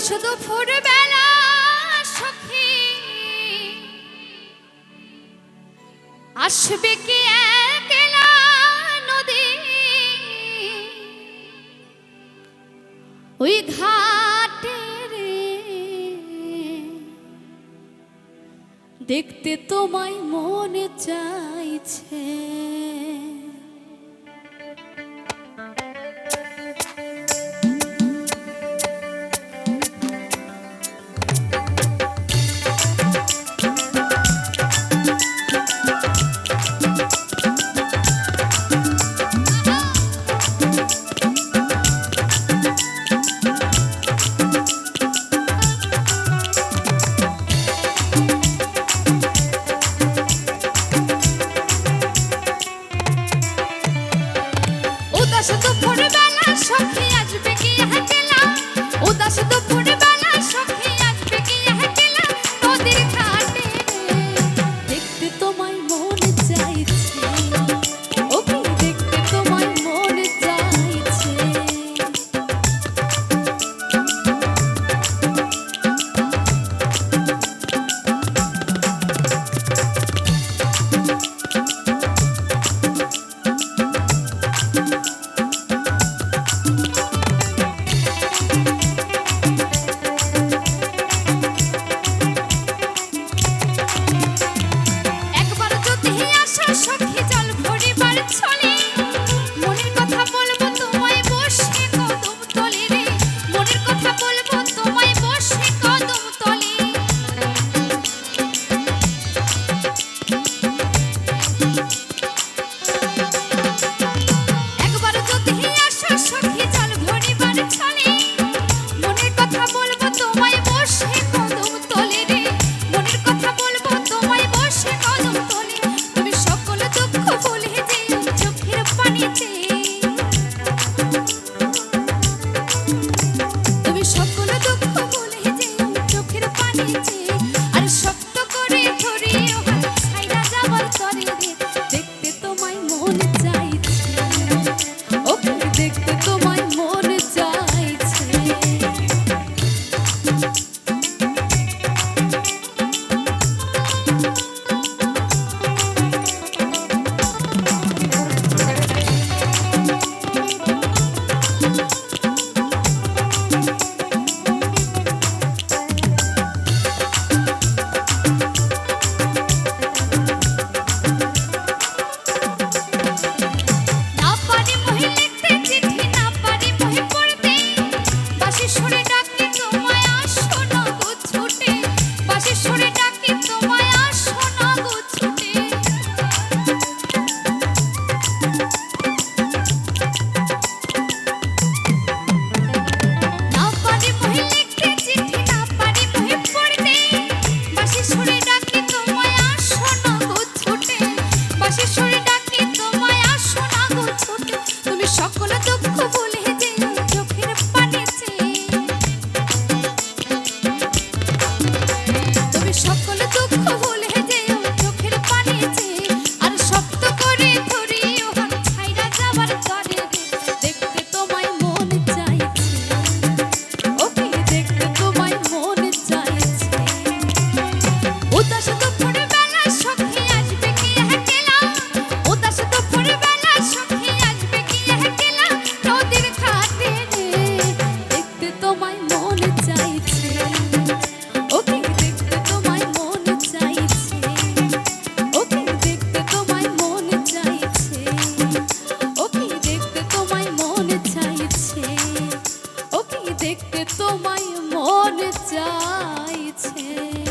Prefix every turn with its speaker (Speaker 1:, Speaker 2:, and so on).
Speaker 1: শুধু দুপুর বেলা সখী। আসবে কি নদী? ওই ঘাটে দেখতে তোমায় মনে চাইছে। Thank you. তোমায় মন চাইছে।